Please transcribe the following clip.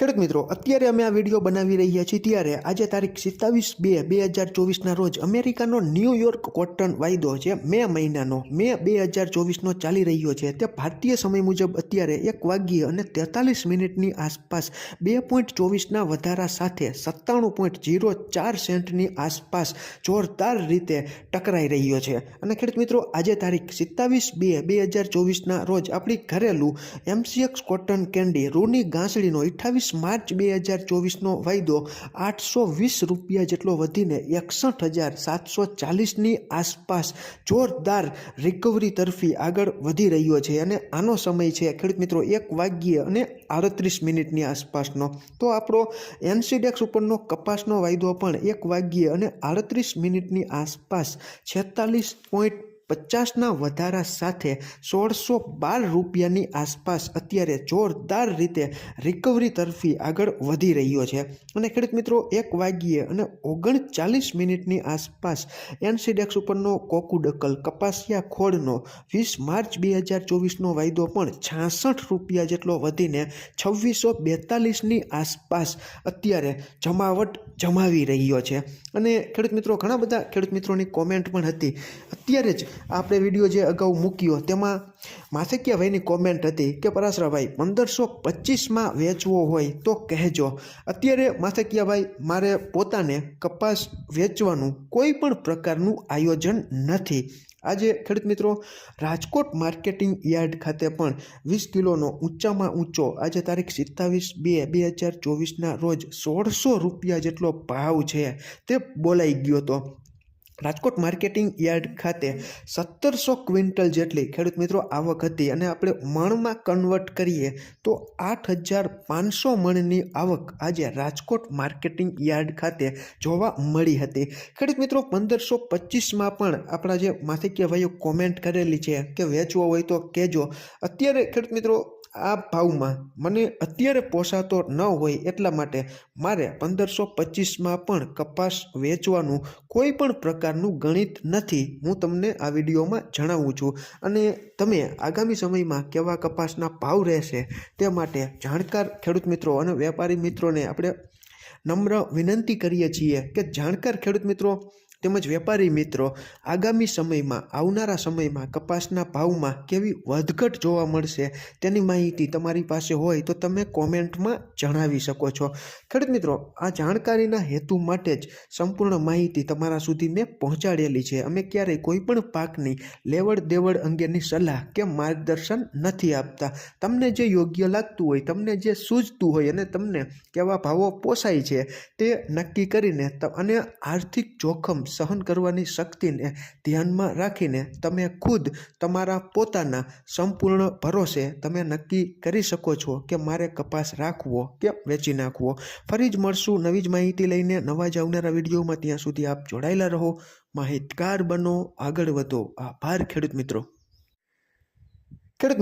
ખેડૂત મિત્રો, અત્યારે અમે આ વીડિયો બનાવી રહ્યા છીએ ત્યારે આજે તારીખ સિત્તાવીસ બે બે હજાર ચોવીસના રોજ અમેરિકાનો ન્યૂયોર્ક કોટન વાયદો છે, મે મહિનાનો, મે બે હજાર ચોવીસનો ચાલી રહ્યો છે. તે ભારતીય સમય મુજબ અત્યારે એક વાગ્યે અને તેતાલીસ મિનિટની આસપાસ બે પોઈન્ટ ચોવીસના વધારા સાથે સત્તાણું પોઈન્ટ જીરો ચાર સેન્ટની આસપાસ જોરદાર રીતે ટકરાઈ રહ્યો છે. અને ખેડૂત મિત્રો, આજે તારીખ સિત્તાવીસ બે બે હજાર ચોવીસના રોજ આપણી ઘરેલું એમસીએક્સ કોટન કેન્ડી, રૂની ગાંસડીનો અઠ્ઠાવીસ માર્ચ બે હજાર ચોવીસનો વાયદો આઠસો વીસ રૂપિયા જેટલો વધીને એકસઠ હજાર સાતસો ચાલીસની આસપાસ જોરદાર રિકવરી તરફી આગળ વધી રહ્યો છે અને આનો સમય છે, ખેડૂત મિત્રો, એક વાગ્યે અને આડત્રીસ મિનિટની આસપાસનો. તો આપણો એનસીડેક્સ ઉપરનો કપાસનો વાયદો પણ એક વાગ્યે અને આડત્રીસ મિનિટની આસપાસ છેતાલીસ પોઈન્ટ પચાસના વધારા સાથે સોળસો બાર રૂપિયાની આસપાસ અત્યારે જોરદાર રીતે રિકવરી તરફી આગળ વધી રહ્યો છે. અને ખેડૂત મિત્રો, એક વાગ્યે અને ઓગણચાલીસ મિનિટની આસપાસ એનસીડેક્સ ઉપરનો કોકુડકલ કપાસિયા ખોળનો વીસ માર્ચ બે હજાર ચોવીસનો વાયદો પણ છાસઠ રૂપિયા જેટલો વધીને છવ્વીસો બેતાલીસની આસપાસ અત્યારે જમાવટ જમાવી રહ્યો છે. અને ખેડૂત મિત્રો, ઘણા બધા ખેડૂત મિત્રોની કોમેન્ટ પણ હતી. અત્યારે જ આપણે વીડિયો જે અગાઉ મૂક્યો, તેમાં માથેકિયાભાઈની કોમેન્ટ હતી કે, પરાશરાભાઈ, પંદરસો પચીસમાં વેચવો હોય તો કહેજો. અત્યારે માથેકિયાભાઈ મારે પોતાને કપાસ વેચવાનું કોઈ પણ પ્રકારનું આયોજન નથી. આજે ખેડૂત મિત્રો, રાજકોટ માર્કેટિંગ યાર્ડ ખાતે પણ વીસ કિલોનો ઊંચામાં ઊંચો, આજે તારીખ સિત્તાવીસ બે બે હજાર ચોવીસના રોજ સોળસો રૂપિયા જેટલો ભાવ છે. તે બોલાઈ ગયો હતો. રાજકોટ માર્કેટિંગ યાર્ડ ખાતે સત્તરસો ક્વિન્ટલ જેટલી ખેડૂત મિત્રો આવક હતી અને આપણે મણમાં કન્વર્ટ કરીએ તો આઠ હજાર પાંચસો મણની આવક આજે રાજકોટ માર્કેટિંગ યાર્ડ ખાતે જોવા મળી હતી. ખેડૂત મિત્રો, પંદરસો પચીસમાં પણ આપણા જે માથિકીય ભાઈઓ કોમેન્ટ કરેલી છે કે વેચવો હોય તો કહેજો અત્યારે ખેડૂત મિત્રો આ ભાવમાં મને અત્યારે પોસાતો ન હોય એટલા માટે મારે પંદરસો પચીસમાં પણ કપાસ વેચવાનું કોઈ પણ પ્રકારનું ગણિત નથી. હું તમને આ વિડીયોમાં જણાવું છું. અને તમે આગામી સમયમાં કેવા કપાસના ભાવ રહેશે તે માટે જાણકાર ખેડૂત મિત્રો અને વેપારી મિત્રોને આપણે નમ્ર વિનંતી કરીએ છીએ કે જાણકાર ખેડૂત મિત્રો તેમજ વેપારી મિત્રો, આગામી સમયમાં, આવનારા સમયમાં કપાસના ભાવમાં કેવી વધઘટ જોવા મળશે તેની માહિતી તમારી પાસે હોય તો તમે કોમેન્ટમાં જણાવી શકો છો. ખેડૂત મિત્રો, આ જાણકારીના હેતુ માટે જ સંપૂર્ણ માહિતી તમારા સુધી મેં પહોંચાડેલી છે. અમે ક્યારેય કોઈ પણ પાકની લેવડ દેવડ અંગેની સલાહ કે માર્ગદર્શન નથી આપતા. તમને જે યોગ્ય લાગતું હોય, તમને જે સૂઝતું હોય અને તમને કેવા ભાવો પોસાય છે તે નક્કી કરીને અને આર્થિક જોખમ સહન કરવાની શક્તિને ધ્યાનમાં રાખીને તમે ખુદ તમારા પોતાના સંપૂર્ણ ભરોસે તમે નક્કી કરી શકો છો કે મારે કપાસ રાખવો કે વેચી નાખવો. ફરી જ મળશું નવી જ માહિતી લઈને. નવા જ આવનારા વિડીયોમાં ત્યાં સુધી આપ જોડાયેલા રહો. માહિતગાર બનો. આગળ વધો. આભાર ખેડૂત મિત્રો. ખેડૂત